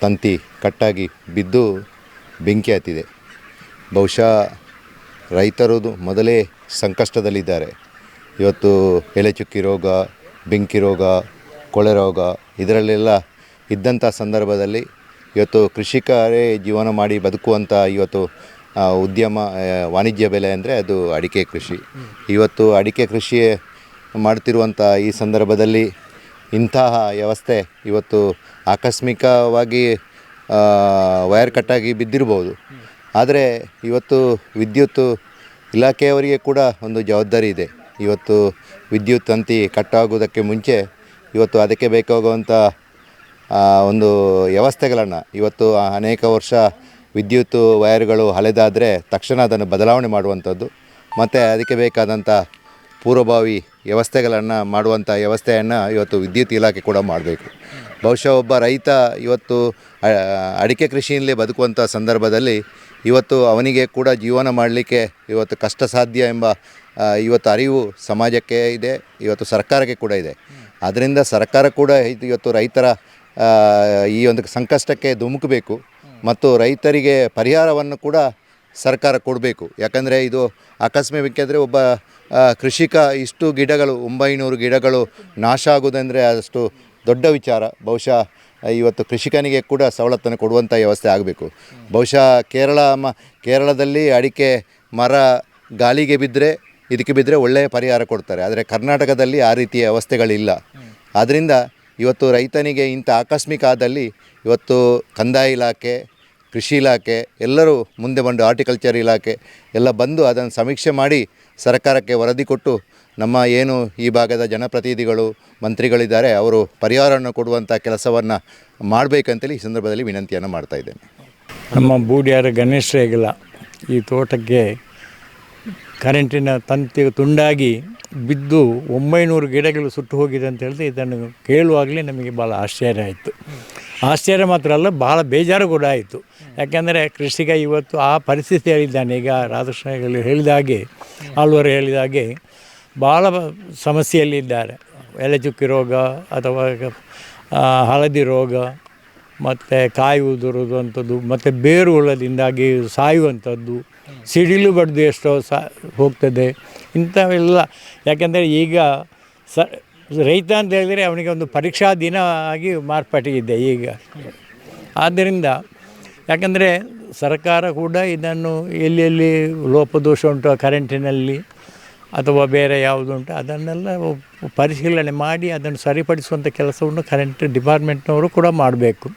ತಂತಿ ಕಟ್ಟಾಗಿ ಬಿದ್ದು ಬೆಂಕಿ ಹತ್ತಿದೆ. ಬಹುಶಃ ರೈತರು ಮೊದಲೇ ಸಂಕಷ್ಟದಲ್ಲಿದ್ದಾರೆ. ಇವತ್ತು ಎಲೆ ಚುಕ್ಕಿ ರೋಗ, ಬೆಂಕಿ ರೋಗ, ಕೊಳೆ ರೋಗ ಇದರಲ್ಲೆಲ್ಲ ಇದ್ದಂಥ ಸಂದರ್ಭದಲ್ಲಿ ಇವತ್ತು ಕೃಷಿಕರೇ ಜೀವನ ಮಾಡಿ ಬದುಕುವಂಥ ಇವತ್ತು ಉದ್ಯಮ ವಾಣಿಜ್ಯ ಬೆಲೆ ಅಂದರೆ ಅದು ಅಡಿಕೆ ಕೃಷಿ. ಇವತ್ತು ಅಡಿಕೆ ಕೃಷಿ ಮಾಡ್ತಿರುವಂಥ ಈ ಸಂದರ್ಭದಲ್ಲಿ ಇಂತಹ ವ್ಯವಸ್ಥೆ ಇವತ್ತು ಆಕಸ್ಮಿಕವಾಗಿ ವೈರ್ ಕಟ್ಟಾಗಿ ಬಿದ್ದಿರ್ಬೋದು. ಆದರೆ ಇವತ್ತು ವಿದ್ಯುತ್ ಇಲಾಖೆಯವರಿಗೆ ಕೂಡ ಒಂದು ಜವಾಬ್ದಾರಿ ಇದೆ. ಇವತ್ತು ವಿದ್ಯುತ್ ತಂತಿ ಕಟ್ಟಾಗುವುದಕ್ಕೆ ಮುಂಚೆ ಇವತ್ತು ಅದಕ್ಕೆ ಬೇಕಾಗುವಂಥ ಒಂದು ವ್ಯವಸ್ಥೆಗಳನ್ನು ಇವತ್ತು ಅನೇಕ ವರ್ಷ ವಿದ್ಯುತ್ ವೈರ್ಗಳು ಹಳೆದಾದರೆ ತಕ್ಷಣ ಅದನ್ನು ಬದಲಾವಣೆ ಮಾಡುವಂಥದ್ದು. ಮತ್ತು ಅದಕ್ಕೆ ಬೇಕಾದಂಥ ಪೂರ್ವಭಾವಿ ವ್ಯವಸ್ಥೆಗಳನ್ನು ಮಾಡುವಂಥ ವ್ಯವಸ್ಥೆಯನ್ನು ಇವತ್ತು ವಿದ್ಯುತ್ ಇಲಾಖೆ ಕೂಡ ಮಾಡಬೇಕು. ಬಹುಶಃ ಒಬ್ಬ ರೈತ ಇವತ್ತು ಅಡಿಕೆ ಕೃಷಿಯಲ್ಲಿ ಬದುಕುವಂಥ ಸಂದರ್ಭದಲ್ಲಿ ಇವತ್ತು ಅವನಿಗೆ ಕೂಡ ಜೀವನ ಮಾಡಲಿಕ್ಕೆ ಇವತ್ತು ಕಷ್ಟ ಸಾಧ್ಯ ಎಂಬ ಇವತ್ತು ಅರಿವು ಸಮಾಜಕ್ಕೆ ಇದೆ, ಇವತ್ತು ಸರ್ಕಾರಕ್ಕೆ ಕೂಡ ಇದೆ. ಅದರಿಂದ ಸರ್ಕಾರ ಕೂಡ ಇವತ್ತು ರೈತರ ಈ ಒಂದು ಸಂಕಷ್ಟಕ್ಕೆ ಧುಮುಕಬೇಕು. ಮತ್ತು ರೈತರಿಗೆ ಪರಿಹಾರವನ್ನು ಕೂಡ ಸರ್ಕಾರ ಕೊಡಬೇಕು. ಯಾಕಂದರೆ ಇದು ಆಕಸ್ಮಿಕ ಅಂದರೆ ಒಬ್ಬ ಕೃಷಿಕ ಇಷ್ಟು ಗಿಡಗಳು, ಒಂಬೈನೂರು ಗಿಡಗಳು ನಾಶ ಆಗೋದಂದರೆ ಅಷ್ಟು ದೊಡ್ಡ ವಿಚಾರ. ಬಹುಶಃ ಇವತ್ತು ಕೃಷಿಕನಿಗೆ ಕೂಡ ಸವಲತ್ತನ್ನು ಕೊಡುವಂಥ ವ್ಯವಸ್ಥೆ ಆಗಬೇಕು. ಬಹುಶಃ ಕೇರಳ ಮ, ಕೇರಳದಲ್ಲಿ ಅಡಿಕೆ, ಮರ ಗಾಳಿಗೆ ಬಿದ್ದರೆ ಇದಕ್ಕೆ ಬಿದ್ದರೆ ಒಳ್ಳೆಯ ಪರಿಹಾರ ಕೊಡ್ತಾರೆ. ಆದರೆ ಕರ್ನಾಟಕದಲ್ಲಿ ಆ ರೀತಿಯ ವ್ಯವಸ್ಥೆಗಳಿಲ್ಲ. ಆದ್ದರಿಂದ ಇವತ್ತು ರೈತನಿಗೆ ಇಂಥ ಆಕಸ್ಮಿಕ ಆದಲ್ಲಿ ಇವತ್ತು ಕಂದಾಯ ಇಲಾಖೆ ಕೃಷಿ ಇಲಾಖೆ, ಎಲ್ಲರೂ ಮುಂದೆ ಬಂದು ಆರ್ಟಿಕಲ್ಚರ್ ಇಲಾಖೆ ಎಲ್ಲ ಬಂದು ಅದನ್ನು ಸಮೀಕ್ಷೆ ಮಾಡಿ ಸರ್ಕಾರಕ್ಕೆ ವರದಿ ಕೊಟ್ಟು ನಮ್ಮ ಏನು ಈ ಭಾಗದ ಜನಪ್ರತಿನಿಧಿಗಳು, ಮಂತ್ರಿಗಳಿದ್ದಾರೆ, ಅವರು ಪರಿಹಾರವನ್ನು ಕೊಡುವಂಥ ಕೆಲಸವನ್ನು ಮಾಡಬೇಕಂತೇಳಿ ಈ ಸಂದರ್ಭದಲ್ಲಿ ವಿನಂತಿಯನ್ನು ಮಾಡ್ತಾ ಇದ್ದೇನೆ. ನಮ್ಮ ಬೂಡಿಯಾರ ಗಣೇಶ ರೇಗಲ ಈ ತೋಟಕ್ಕೆ ಕರೆಂಟಿನ ತಂತಿ ತುಂಡಾಗಿ ಬಿದ್ದು ಒಂಬೈನೂರು ಗಿಡಗಳು ಸುಟ್ಟು ಹೋಗಿದೆ ಅಂತ ಹೇಳಿದ್ರೆ ಇದನ್ನು ಕೇಳುವಾಗಲೇ ನಮಗೆ ಭಾಳ ಆಶ್ಚರ್ಯ ಆಯಿತು. ಆಶ್ಚರ್ಯ ಮಾತ್ರ ಅಲ್ಲ ಭಾಳ ಬೇಜಾರು ಕೂಡ ಆಯಿತು. ಯಾಕೆಂದರೆ ಕೃಷಿಕ ಇವತ್ತು ಆ ಪರಿಸ್ಥಿತಿ ಹೇಳಿದ್ದಾನೆ. ಈಗ ರಾಧಾಕೃಷ್ಣ ಹೇಳಿದ ಹಾಗೆ, ಆಳ್ವರು ಹೇಳಿದ ಹಾಗೆ ಭಾಳ ಸಮಸ್ಯೆಯಲ್ಲಿದ್ದಾರೆ ಎಲೆ ಚುಕ್ಕಿ ರೋಗ ಅಥವಾ ಹಳದಿ ರೋಗ, ಮತ್ತು ಕಾಯಿ ಉದುರೋದು ಅಂಥದ್ದು ಮತ್ತು ಬೇರು ಹುಳದಿಂದಾಗಿ ಸಾಯುವಂಥದ್ದು, ಸಿಡಿಲು ಬಡ್ದು ಎಷ್ಟೋ ಸಾ ಹೋಗ್ತದೆ. ಇಂಥವೆಲ್ಲ, ಯಾಕೆಂದರೆ ಈಗ ಸ ರೈತ ಅಂತ ಹೇಳಿದರೆ ಅವನಿಗೆ ಒಂದು ಪರೀಕ್ಷಾ ದಿನ ಆಗಿ ಮಾರ್ಪಾಟಿಗಿದೆ ಈಗ. ಆದ್ದರಿಂದ ಯಾಕಂದರೆ ಸರ್ಕಾರ ಕೂಡ ಇದನ್ನು ಎಲ್ಲೆಲ್ಲಿ ಲೋಪದೋಷ ಉಂಟು ಕರೆಂಟಿನಲ್ಲಿ ಅಥವಾ ಬೇರೆ ಯಾವುದುಂಟು ಅದನ್ನೆಲ್ಲ ಪರಿಶೀಲನೆ ಮಾಡಿ ಅದನ್ನು ಸರಿಪಡಿಸುವಂಥ ಕೆಲಸವನ್ನು ಕರೆಂಟ್ ಡಿಪಾರ್ಟ್ಮೆಂಟ್ನವರು ಕೂಡ ಮಾಡಬೇಕು.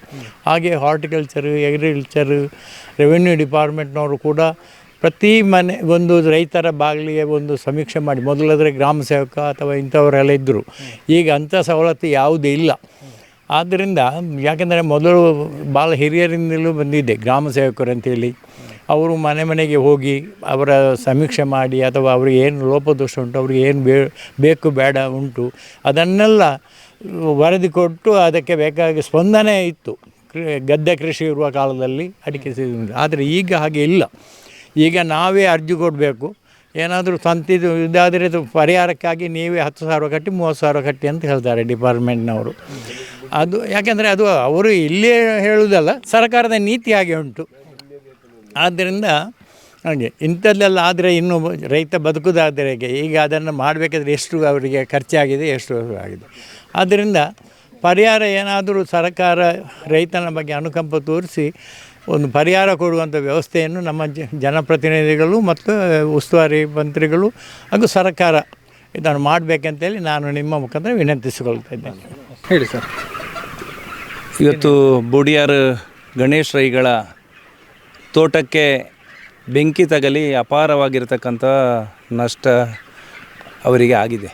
ಹಾಗೆ ಹಾರ್ಟಿಕಲ್ಚರ್ ಎಗ್ರಿಕಲ್ಚರು ರೆವೆನ್ಯೂ ಡಿಪಾರ್ಟ್ಮೆಂಟ್ನವರು ಕೂಡ ಪ್ರತಿ ಮನೆ, ಒಂದು ರೈತರ ಬಾಗಿಲಿಗೆ ಒಂದು ಸಮೀಕ್ಷೆ ಮಾಡಿ, ಮೊದಲಾದರೆ ಗ್ರಾಮ ಸೇವಕ ಅಥವಾ ಇಂಥವರೆಲ್ಲ ಇದ್ದರು. ಈಗ ಅಂಥ ಸವಲತ್ತು ಯಾವುದೂ ಇಲ್ಲ. ಆದ್ದರಿಂದ ಯಾಕೆಂದರೆ ಮೊದಲು ಭಾಳ ಹಿರಿಯರಿಂದಲೂ ಬಂದಿದೆ, ಗ್ರಾಮ ಸೇವಕರು ಅಂತೇಳಿ. ಅವರು ಮನೆ ಮನೆಗೆ ಹೋಗಿ ಅವರ ಸಮೀಕ್ಷೆ ಮಾಡಿ ಅಥವಾ ಅವ್ರಿಗೆ ಏನು ಲೋಪದೋಷ ಉಂಟು, ಅವ್ರಿಗೆ ಏನು ಬೇ, ಬೇಕು ಬೇಡ ಉಂಟು, ಅದನ್ನೆಲ್ಲ ವರದಿ ಕೊಟ್ಟು ಅದಕ್ಕೆ ಬೇಕಾಗಿ ಸ್ಪಂದನೆ ಇತ್ತು. ಗದ್ದೆ ಕೃಷಿ ಇರುವ ಕಾಲದಲ್ಲಿ ಅಡಿಕೆ ಸೀಸನ್. ಆದರೆ ಈಗ ಹಾಗೆ ಇಲ್ಲ. ಈಗ ನಾವೇ ಅರ್ಜಿ ಕೊಡಬೇಕು. ಏನಾದರೂ ತಂತಿದು ಇದಾದರೆ ಇದು ಪರಿಹಾರಕ್ಕಾಗಿ ನೀವೇ ಹತ್ತು ಸಾವಿರ ಕಟ್ಟಿ, ಮೂವತ್ತು ಸಾವಿರ ಕಟ್ಟಿ ಅಂತ ಹೇಳ್ತಾರೆ ಡಿಪಾರ್ಟ್ಮೆಂಟ್ನವರು. ಅದು ಯಾಕೆಂದರೆ ಅದು ಅವರು ಇಲ್ಲೇ ಹೇಳುವುದಲ್ಲ ಸರ್ಕಾರದ ನೀತಿ ಹಾಗೆ ಉಂಟು. ಆದ್ದರಿಂದ ಹಾಗೆ, ಇಂಥದ್ದೆಲ್ಲ ಆದರೆ ಇನ್ನೂ ರೈತ ಬದುಕುದಾದರೆ ಈಗ ಅದನ್ನು ಮಾಡಬೇಕಾದ್ರೆ ಎಷ್ಟು ಅವರಿಗೆ ಖರ್ಚಾಗಿದೆ, ಎಷ್ಟು ಆಗಿದೆ. ಆದ್ದರಿಂದ ಪರಿಹಾರ ಏನಾದರೂ ಸರ್ಕಾರ ರೈತನ ಬಗ್ಗೆ ಅನುಕಂಪ ತೋರಿಸಿ ಒಂದು ಪರಿಹಾರ ಕೊಡುವಂಥ ವ್ಯವಸ್ಥೆಯನ್ನು ನಮ್ಮ ಜ ಜನಪ್ರತಿನಿಧಿಗಳು ಮತ್ತು ಉಸ್ತುವಾರಿ ಮಂತ್ರಿಗಳು ಹಾಗೂ ಸರ್ಕಾರ ಇದನ್ನು ಮಾಡಬೇಕಂತೇಳಿ ನಾನು ನಿಮ್ಮ ಮುಖಾಂತರ ವಿನಂತಿಸಿಕೊಳ್ತಾ ಇದ್ದೇನೆ. ಹೇಳಿ ಸರ್. ಇವತ್ತು ಬುಡಿಯಾರ್ ಗಣೇಶ್ ರೈಗಳ ತೋಟಕ್ಕೆ ಬೆಂಕಿ ತಗಲಿ ಅಪಾರವಾಗಿರ್ತಕ್ಕಂಥ ನಷ್ಟ ಅವರಿಗೆ ಆಗಿದೆ.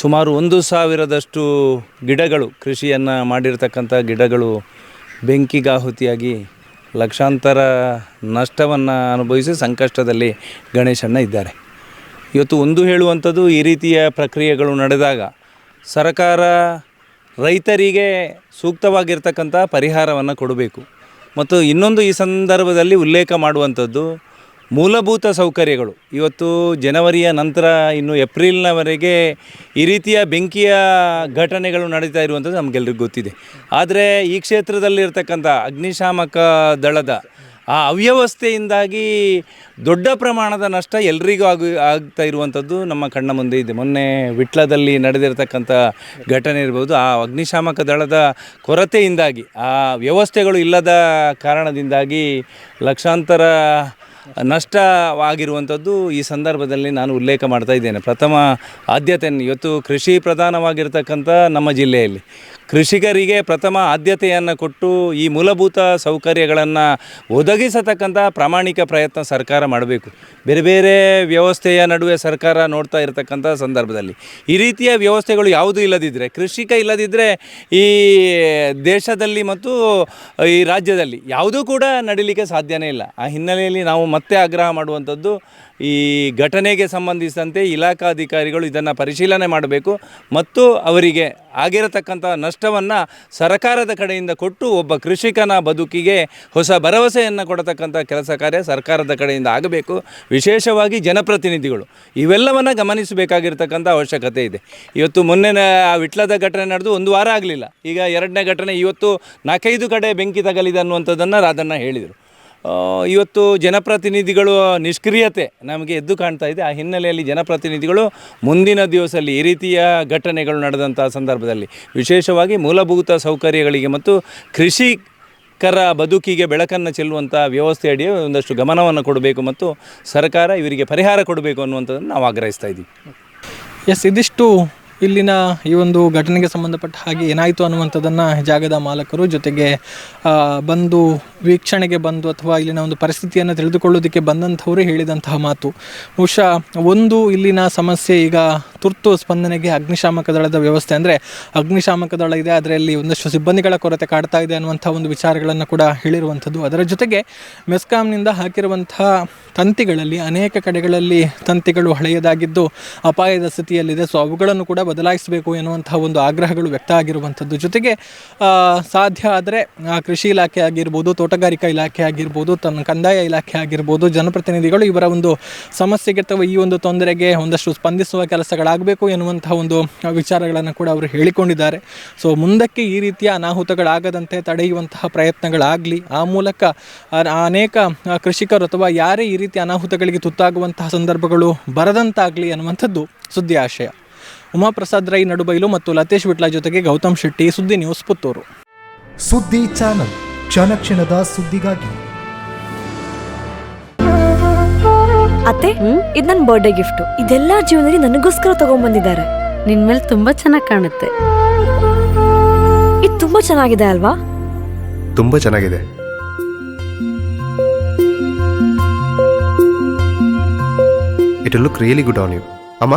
ಸುಮಾರು ಒಂದು ಸಾವಿರದಷ್ಟು ಗಿಡಗಳು ಕೃಷಿಯನ್ನು ಮಾಡಿರ್ತಕ್ಕಂಥ ಗಿಡಗಳು ಬೆಂಕಿಗಾಹುತಿಯಾಗಿ ಲಕ್ಷಾಂತರ ನಷ್ಟವನ್ನು ಅನುಭವಿಸಿ ಸಂಕಷ್ಟದಲ್ಲಿ ಗಣೇಶಣ್ಣ ಇದ್ದಾರೆ. ಇವತ್ತು ಒಂದು ಹೇಳುವಂಥದ್ದು ಈ ರೀತಿಯ ಪ್ರಕ್ರಿಯೆಗಳು ನಡೆದಾಗ ಸರ್ಕಾರ ರೈತರಿಗೆ ಸೂಕ್ತವಾಗಿರ್ತಕ್ಕಂಥ ಪರಿಹಾರವನ್ನು ಕೊಡಬೇಕು. ಮತ್ತು ಇನ್ನೊಂದು ಈ ಸಂದರ್ಭದಲ್ಲಿ ಉಲ್ಲೇಖ ಮಾಡುವಂಥದ್ದು ಮೂಲಭೂತ ಸೌಕರ್ಯಗಳು. ಇವತ್ತು ಜನವರಿಯ ನಂತರ ಇನ್ನು ಏಪ್ರಿಲ್ನವರೆಗೆ ಈ ರೀತಿಯ ಬೆಂಕಿಯ ಘಟನೆಗಳು ನಡೀತಾ ಇರುವಂಥದ್ದು ನಮಗೆಲ್ಲರಿಗೂ ಗೊತ್ತಿದೆ. ಆದರೆ ಈ ಕ್ಷೇತ್ರದಲ್ಲಿರ್ತಕ್ಕಂಥ ಅಗ್ನಿಶಾಮಕ ದಳದ ಆ ಅವ್ಯವಸ್ಥೆಯಿಂದಾಗಿ ದೊಡ್ಡ ಪ್ರಮಾಣದ ನಷ್ಟ ಎಲ್ರಿಗೂ ಆಗು, ಆಗ್ತಾ ಇರುವಂಥದ್ದು ನಮ್ಮ ಕಣ್ಣ ಮುಂದೆ ಇದೆ. ಮೊನ್ನೆ ವಿಟ್ಲದಲ್ಲಿ ನಡೆದಿರ್ತಕ್ಕಂಥ ಘಟನೆ ಇರ್ಬೋದು, ಆ ಅಗ್ನಿಶಾಮಕ ದಳದ ಕೊರತೆಯಿಂದಾಗಿ, ಆ ವ್ಯವಸ್ಥೆಗಳು ಇಲ್ಲದ ಕಾರಣದಿಂದಾಗಿ ಲಕ್ಷಾಂತರ ನಷ್ಟವಾಗಿರುವಂಥದ್ದು ಈ ಸಂದರ್ಭದಲ್ಲಿ ನಾನು ಉಲ್ಲೇಖ ಮಾಡ್ತಾ ಇದ್ದೇನೆ. ಪ್ರಥಮ ಆದ್ಯತೆಯನ್ನು ಇವತ್ತು ಕೃಷಿ ಪ್ರಧಾನವಾಗಿರ್ತಕ್ಕಂಥ ನಮ್ಮ ಜಿಲ್ಲೆಯಲ್ಲಿ. ಕೃಷಿಕರಿಗೆ ಪ್ರಥಮ ಆದ್ಯತೆಯನ್ನು ಕೊಟ್ಟು ಈ ಮೂಲಭೂತ ಸೌಕರ್ಯಗಳನ್ನು ಒದಗಿಸತಕ್ಕಂಥ ಪ್ರಾಮಾಣಿಕ ಪ್ರಯತ್ನ ಸರ್ಕಾರ ಮಾಡಬೇಕು. ಬೇರೆ ಬೇರೆ ವ್ಯವಸ್ಥೆಯ ನಡುವೆ ಸರ್ಕಾರ ನೋಡ್ತಾ ಇರತಕ್ಕಂಥ ಸಂದರ್ಭದಲ್ಲಿ. ಈ ರೀತಿಯ ವ್ಯವಸ್ಥೆಗಳು ಯಾವುದೂ ಇಲ್ಲದಿದ್ದರೆ ಕೃಷಿಕ ಇಲ್ಲದಿದ್ದರೆ ಈ ದೇಶದಲ್ಲಿ ಮತ್ತು ಈ ರಾಜ್ಯದಲ್ಲಿ ಯಾವುದೂ ಕೂಡ ನಡೀಲಿಕ್ಕೆ ಸಾಧ್ಯನೇ ಇಲ್ಲ. ಆ ಹಿನ್ನೆಲೆಯಲ್ಲಿ ನಾವು ಮತ್ತೆ ಆಗ್ರಹ ಮಾಡುವಂಥದ್ದು ಈ ಘಟನೆಗೆ ಸಂಬಂಧಿಸಿದಂತೆ ಇಲಾಖಾಧಿಕಾರಿಗಳು ಇದನ್ನು ಪರಿಶೀಲನೆ ಮಾಡಬೇಕು ಮತ್ತು ಅವರಿಗೆ ಆಗಿರತಕ್ಕಂಥ ನಷ್ಟವನ್ನು ಸರ್ಕಾರದ ಕಡೆಯಿಂದ ಕೊಟ್ಟು ಒಬ್ಬ ಕೃಷಿಕನ ಬದುಕಿಗೆ ಹೊಸ ಭರವಸೆಯನ್ನು ಕೊಡತಕ್ಕಂಥ ಕೆಲಸ ಕಾರ್ಯ ಸರ್ಕಾರದ ಕಡೆಯಿಂದ ಆಗಬೇಕು. ವಿಶೇಷವಾಗಿ ಜನಪ್ರತಿನಿಧಿಗಳು. ಇವೆಲ್ಲವನ್ನು ಗಮನಿಸಬೇಕಾಗಿರ್ತಕ್ಕಂಥ ಅವಶ್ಯಕತೆ ಇದೆ. ಇವತ್ತು ಮೊನ್ನೆ ವಿಟ್ಲದ ಘಟನೆ ನಡೆದು ಒಂದು ವಾರ ಆಗಲಿಲ್ಲ. ಈಗ ಎರಡನೇ ಘಟನೆ ಇವತ್ತು ನಾಲ್ಕೈದು ಕಡೆ ಬೆಂಕಿ ತಗಲಿದೆ ಅನ್ನುವಂಥದ್ದನ್ನು ರಾಧಣ್ಣ ಹೇಳಿದರು. ಇವತ್ತು ಜನಪ್ರತಿನಿಧಿಗಳು ನಿಷ್ಕ್ರಿಯತೆ ನಮಗೆ ಎದ್ದು ಕಾಣ್ತಾ ಇದೆ. ಆ ಹಿನ್ನೆಲೆಯಲ್ಲಿ ಜನಪ್ರತಿನಿಧಿಗಳು ಮುಂದಿನ ದಿವಸದಲ್ಲಿ ಈ ರೀತಿಯ ಘಟನೆಗಳು ನಡೆದಂಥ ಸಂದರ್ಭದಲ್ಲಿ ವಿಶೇಷವಾಗಿ ಮೂಲಭೂತ ಸೌಕರ್ಯಗಳಿಗೆ ಮತ್ತು ಕೃಷಿಕರ ಬದುಕಿಗೆ ಬೆಳಕನ್ನು ಚೆಲ್ಲುವಂಥ ವ್ಯವಸ್ಥೆ ಒಂದಷ್ಟು ಗಮನವನ್ನು ಕೊಡಬೇಕು ಮತ್ತು ಸರ್ಕಾರ ಇವರಿಗೆ ಪರಿಹಾರ ಕೊಡಬೇಕು ಅನ್ನುವಂಥದ್ದನ್ನು ನಾವು ಆಗ್ರಹಿಸ್ತಾ ಇದ್ದೀವಿ. ಎಸ್ ಇದಿಷ್ಟು ಇಲ್ಲಿನ ಈ ಒಂದು ಘಟನೆಗೆ ಸಂಬಂಧಪಟ್ಟ ಹಾಗೆ ಏನಾಯಿತು ಅನ್ನುವಂಥದ್ದನ್ನು ಜಾಗದ ಮಾಲಕರು ಜೊತೆಗೆ ಬಂದು ವೀಕ್ಷಣೆಗೆ ಬಂದು ಅಥವಾ ಇಲ್ಲಿನ ಒಂದು ಪರಿಸ್ಥಿತಿಯನ್ನು ತಿಳಿದುಕೊಳ್ಳೋದಕ್ಕೆ ಬಂದಂಥವರು ಹೇಳಿದಂತಹ ಮಾತು. ಬಹುಶಃ ಒಂದು ಇಲ್ಲಿನ ಸಮಸ್ಯೆ ಈಗ ತುರ್ತು ಸ್ಪಂದನೆಗೆ ಅಗ್ನಿಶಾಮಕ ದಳದ ವ್ಯವಸ್ಥೆ ಅಂದರೆ ಅಗ್ನಿಶಾಮಕ ದಳ ಇದೆ ಅದರಲ್ಲಿ ಒಂದಷ್ಟು ಸಿಬ್ಬಂದಿಗಳ ಕೊರತೆ ಕಾಡ್ತಾ ಇದೆ ಅನ್ನುವಂಥ ಒಂದು ವಿಚಾರಗಳನ್ನು ಕೂಡ ಹೇಳಿರುವಂಥದ್ದು. ಅದರ ಜೊತೆಗೆ ಮೆಸ್ಕಾಂನಿಂದ ಹಾಕಿರುವಂತಹ ತಂತಿಗಳಲ್ಲಿ ಅನೇಕ ಕಡೆಗಳಲ್ಲಿ ತಂತಿಗಳು ಹಳೆಯದಾಗಿದ್ದು ಅಪಾಯದ ಸ್ಥಿತಿಯಲ್ಲಿದೆ. ಸೊ ಅವುಗಳನ್ನು ಕೂಡ ಬದಲಾಯಿಸಬೇಕು ಎನ್ನುವಂಥ ಒಂದು ಆಗ್ರಹಗಳು ವ್ಯಕ್ತ ಆಗಿರುವಂಥದ್ದು. ಜೊತೆಗೆ ಸಾಧ್ಯ ಆದರೆ ಕೃಷಿ ಇಲಾಖೆ ಆಗಿರ್ಬೋದು, ತೋಟಗಾರಿಕಾ ಇಲಾಖೆ ಆಗಿರ್ಬೋದು, ತನ್ನ ಕಂದಾಯ ಇಲಾಖೆ ಆಗಿರ್ಬೋದು, ಜನಪ್ರತಿನಿಧಿಗಳು ಇವರ ಒಂದು ಸಮಸ್ಯೆಗೆ ಅಥವಾ ಈ ಒಂದು ತೊಂದರೆಗೆ ಒಂದಷ್ಟು ಸ್ಪಂದಿಸುವ ಕೆಲಸಗಳಾಗಬೇಕು ಎನ್ನುವಂಥ ಒಂದು ವಿಚಾರಗಳನ್ನು ಕೂಡ ಅವರು ಹೇಳಿಕೊಂಡಿದ್ದಾರೆ. ಸೊ, ಮುಂದಕ್ಕೆ ಈ ರೀತಿಯ ಅನಾಹುತಗಳಾಗದಂತೆ ತಡೆಯುವಂತಹ ಪ್ರಯತ್ನಗಳಾಗಲಿ, ಆ ಮೂಲಕ ಅನೇಕ ಕೃಷಿಕರು ಅಥವಾ ಯಾರೇ ಈ ರೀತಿ ಅನಾಹುತಗಳಿಗೆ ತುತ್ತಾಗುವಂತಹ ಸಂದರ್ಭಗಳು ಬರದಂತಾಗಲಿ ಅನ್ನುವಂಥದ್ದು ಸುದ್ದಿ ಆಶಯ ಉಮಾಪ್ರಸಾದ್ ರೈ ನಡುಬೈಲು ಮತ್ತು ಲತೇಶ್ ವಿಟ್ಲ ಜೊತೆಗೆ ಗೌತಮ್ ಶೆಟ್ಟಿ ಸುದ್ದಿ ನ್ಯೂಸ್ ಪುತ್ತೂರು. ಸುದ್ದಿ ಚಾನಲ್ ಕ್ಷಣ ಕ್ಷಣದ ಸುದ್ದಿಗಾಗಿ. ಅತ್ತೆ ಇದು ನನ್ನ ಬರ್ಡೇ ಗಿಫ್ಟ್ ಇದೆಲ್ಲ ಜೀವನದಲ್ಲಿ ನನಗೋಸ್ಕರ ತಗೊಂಡ್ಬಂದಿದ್ದಾರೆ ನಿನ್ ಮೇಲೆ ತುಂಬಾ ಚೆನ್ನಾಗಿ ಕಾಣುತ್ತೆ. ಇದು ತುಂಬಾ ಚೆನ್ನಾಗಿದೆ ಅಲ್ವಾ? ತುಂಬಾ ಚೆನ್ನಾಗಿದೆ. It look really good on you ಅಮ್ಮ?